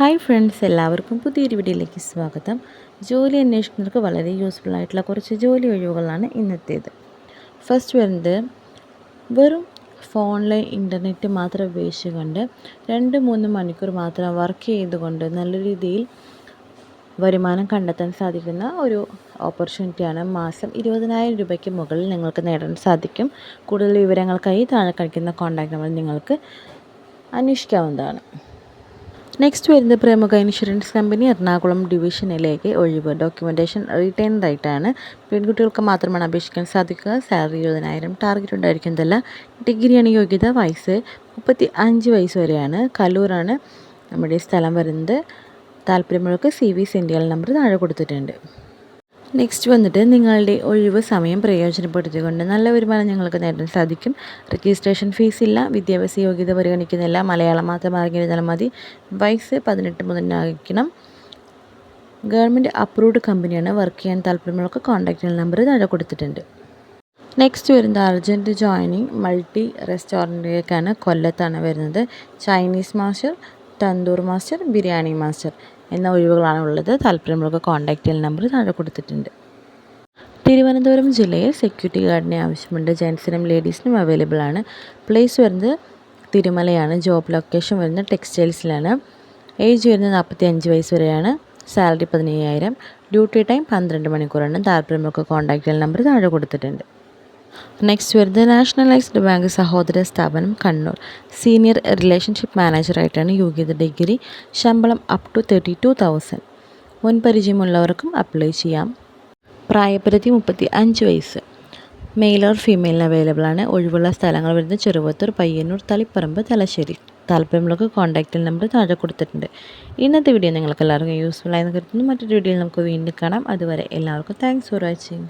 Hi friends എല്ലാവർക്കും പുതിയൊരു വീഡിയോയിലേക്ക് സ്വാഗതം. ജോലി അന്വേഷിക്കുന്നവർക്ക് വളരെ യൂസ്ഫുൾ ആയിട്ടുള്ള കുറച്ച് ജോലി ഒഴിവുകളാണ് ഇന്നത്തേത്. ഫസ്റ്റ് വരുന്നത് വെറും ഫോണിലെ ഇന്റർനെറ്റ് മാത്രം ഉപയോഗിച്ചുകൊണ്ട് രണ്ട് മൂന്ന് മണിക്കൂർ മാത്രം വർക്ക് ചെയ്തുകൊണ്ട് നല്ല രീതിയിൽ വരുമാനം കണ്ടെത്താൻ സാധിക്കുന്ന ഒരു ഓപ്പർച്യൂണിറ്റിയാണ് മാസം ഇരുപതിനായിരം രൂപയ്ക്ക് മുകളിൽ നിങ്ങൾക്ക് നേടാൻ സാധിക്കും. കൂടുതൽ വിവരങ്ങൾക്കായി താഴെ കഴിക്കുന്ന കോൺടാക്റ്റ് നമ്പർ നിങ്ങൾക്ക് അന്വേഷിക്കാവുന്നതാണ്. നെക്സ്റ്റ് വരുന്നത് പ്രമുഖ ഇൻഷുറൻസ് കമ്പനി എറണാകുളം ഡിവിഷനിലേക്ക് ഒഴിവ്. ഡോക്യുമെന്റേഷൻ റിട്ടേൺ ആയിട്ടാണ്. പെൺകുട്ടികൾക്ക് മാത്രമാണ് അപേക്ഷിക്കാൻ സാധിക്കുക. സാലറി ഇരുപതിനായിരം. ടാർഗറ്റ് ഉണ്ടായിരിക്കുന്നതല്ല ഡിഗ്രിയാണ് യോഗ്യത. വയസ്സ് മുപ്പത്തി അഞ്ച് വയസ്സ് വരെയാണ്. കല്ലൂരാണ് നമ്മുടെ സ്ഥലം വരുന്നത്. താല്പര്യമുള്ളവർക്ക് സി വി സെന്റിയൽ നമ്പർ താഴെ കൊടുത്തിട്ടുണ്ട്. നെക്സ്റ്റ് വന്നിട്ട് നിങ്ങളുടെ ഒഴിവ് സമയം പ്രയോജനപ്പെടുത്തിക്കൊണ്ട് നല്ല വരുമാനം ഞങ്ങൾക്ക് നേടാൻ സാധിക്കും. രജിസ്ട്രേഷൻ ഫീസ് ഇല്ല. വിദ്യാഭ്യാസ യോഗ്യത പരിഗണിക്കുന്നില്ല മലയാളം മാത്രം അറിഞ്ഞിരുന്നാൽ മതി. വയസ്സ് പതിനെട്ട് മുതലായിരിക്കണം ഗവൺമെന്റ് അപ്രൂവ്ഡ് കമ്പനിയാണ് വർക്ക് ചെയ്യാൻ താല്പര്യമുള്ളവർക്ക് കോൺടാക്റ്റ് നമ്പർ താഴെ കൊടുത്തിട്ടുണ്ട്. നെക്സ്റ്റ് വരുന്നത് അർജന്റ് ജോയിനിങ് മൾട്ടി റെസ്റ്റോറന്റിലേക്കാണ് കൊല്ലത്താണ് വരുന്നത്. Chinese master tandoor master biryani master എന്ന ഒഴിവുകളാണ് ഉള്ളത് താല്പര്യമുള്ളവർക്ക് കോൺടാക്റ്റ് നമ്പർ താഴെ കൊടുത്തിട്ടുണ്ട്. തിരുവനന്തപുരം ജില്ലയിൽ സെക്യൂരിറ്റി ഗാർഡിനെ ആവശ്യമുണ്ട്. ജെൻസിനും ലേഡീസിനും അവൈലബിൾ ആണ്. പ്ലേസ് വരുന്നത് തിരുമലയാണ്. ജോബ് ലൊക്കേഷൻ വരുന്നത് ടെക്സ്റ്റൈൽസിലാണ് ഏജ് വരുന്നത് നാൽപ്പത്തി അഞ്ച് വയസ്സ് വരെയാണ്. സാലറി പതിനയ്യായിരം. ഡ്യൂട്ടി ടൈം പന്ത്രണ്ട് മണിക്കൂറാണ്. താല്പര്യമൊക്കെ കോൺടാക്റ്റ് നമ്പർ താഴെ കൊടുത്തിട്ടുണ്ട്. നെക്സ്റ്റ് വരുന്നത് നാഷണലൈസ്ഡ് ബാങ്ക് സഹോദര സ്ഥാപനം കണ്ണൂർ സീനിയർ റിലേഷൻഷിപ്പ് മാനേജറായിട്ടാണ് യോഗ്യത ഡിഗ്രി ശമ്പളം up to thirty two thousand മുൻപരിചയമുള്ളവർക്കും apply ചെയ്യാം. പ്രായപരിധി മുപ്പത്തി അഞ്ച് വയസ്സ്. മെയിൽ ഓർ ഫീമെയിലിന് അവൈലബിൾ ആണ്. ഒഴിവുള്ള സ്ഥലങ്ങൾ വരുന്നത് ചെറുവത്തൂർ പയ്യന്നൂർ തളിപ്പറമ്പ് തലശ്ശേരി. താല്പര്യമുള്ളവർക്ക് കോൺടാക്റ്റ് നമ്പർ താഴെ കൊടുത്തിട്ടുണ്ട്. ഇന്നത്തെ വീഡിയോ നിങ്ങൾക്ക് എല്ലാവർക്കും യൂസ്ഫുൾ ആയെന്ന് കരുതുന്നു. മറ്റൊരു വീഡിയോയിൽ നമുക്ക് വീണ്ടും കാണാം. അതുവരെ എല്ലാവർക്കും താങ്ക്സ് ഫോർ വാച്ചിങ്